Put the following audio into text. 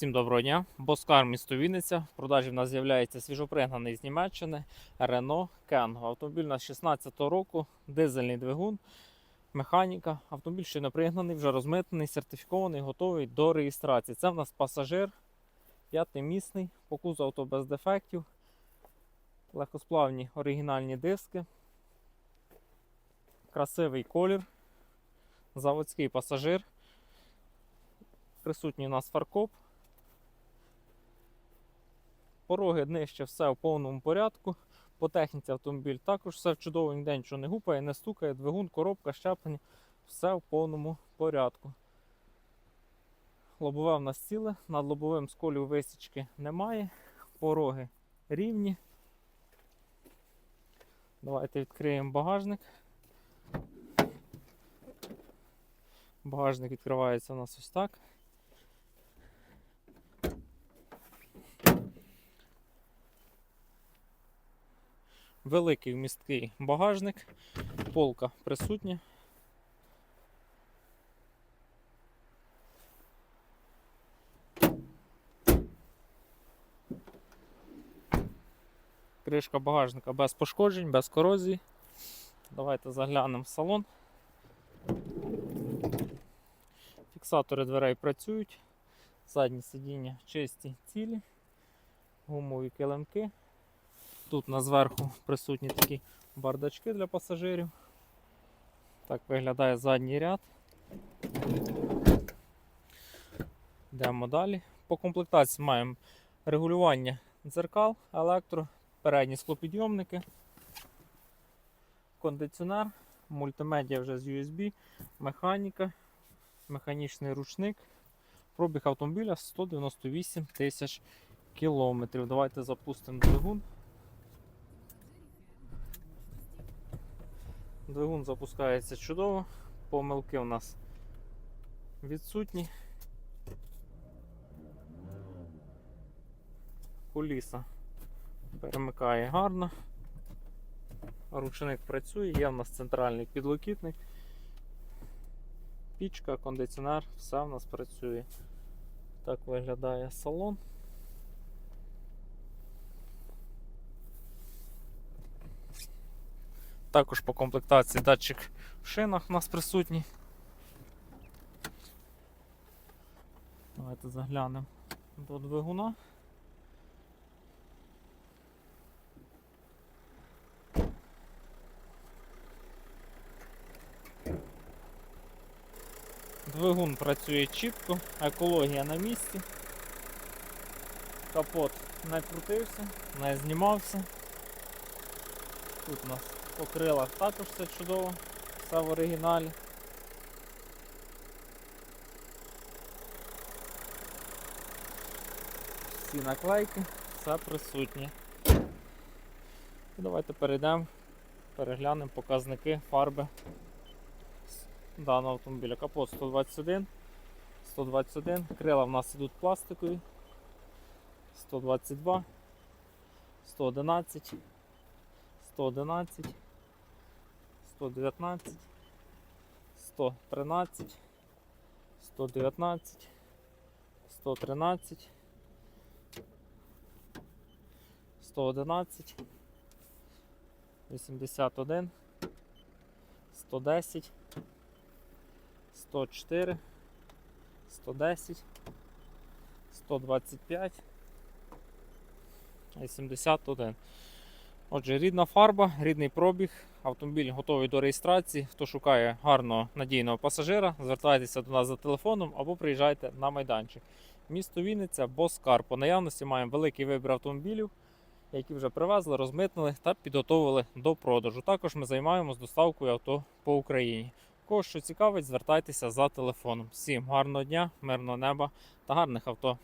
Всім доброго дня. Боскар місто Вінниця. В продажі в нас з'являється свіжопригнаний з Німеччини Renault Kangoo. Автомобіль у нас 16 року, дизельний двигун, механіка. Автомобіль ще не пригнаний, вже розмитнений, сертифікований, готовий до реєстрації. Це в нас пасажир, п'ятимісний, по кузову авто без дефектів, легкосплавні оригінальні диски, красивий колір, заводський пасажир. Присутній у нас фаркоп. Пороги днище все в повному порядку. По техніці автомобіль також все в чудово, ніде нічого не гупає, не стукає, двигун, коробка, щеплення, все в повному порядку. Лобове в нас ціле, над лобовим сколів висічки немає. Пороги рівні. Давайте відкриємо багажник. Багажник відкривається у нас ось так. Великий вмісткий багажник, полка присутня. Кришка багажника без пошкоджень, без корозії. Давайте заглянемо в салон. Фіксатори дверей працюють, задні сидіння чисті, цілі, гумові килимки. Тут на зверху присутні такі бардачки для пасажирів. Так виглядає задній ряд. Йдемо далі. По комплектації маємо регулювання дзеркал, електро, передні склопідйомники, кондиціонер, мультимедіа вже з USB, механіка, механічний ручник. Пробіг автомобіля 198 тисяч кілометрів. Давайте запустимо двигун. Двигун запускається чудово, помилки у нас відсутні. Куліса перемикає гарно. Ручник працює, є в нас центральний підлокітник, пічка, кондиціонер, все в нас працює. Так виглядає салон. Також по комплектації датчик в шинах у нас присутній. Давайте заглянемо до двигуна. Двигун працює чітко, екологія на місці. Капот не крутився, не знімався. Тут у нас по крилах також все чудово, все в оригіналі. Всі наклейки, все присутнє. І давайте перейдемо, переглянемо показники фарби даного автомобіля. Капот 121, 121, крила в нас ідуть пластикові, 122, 111. 111, 119, 113, 119, 113, 111, 81, 110, 104, 110, 125, 81. Отже, рідна фарба, рідний пробіг, автомобіль готовий до реєстрації. Хто шукає гарного надійного пасажира, звертайтеся до нас за телефоном або приїжджайте на майданчик. Місто Вінниця, Боскар. По наявності маємо великий вибір автомобілів, які вже привезли, розмитнили та підготовили до продажу. Також ми займаємося доставкою авто по Україні. Кого що цікавить, звертайтеся за телефоном. Всім гарного дня, мирного неба та гарних авто.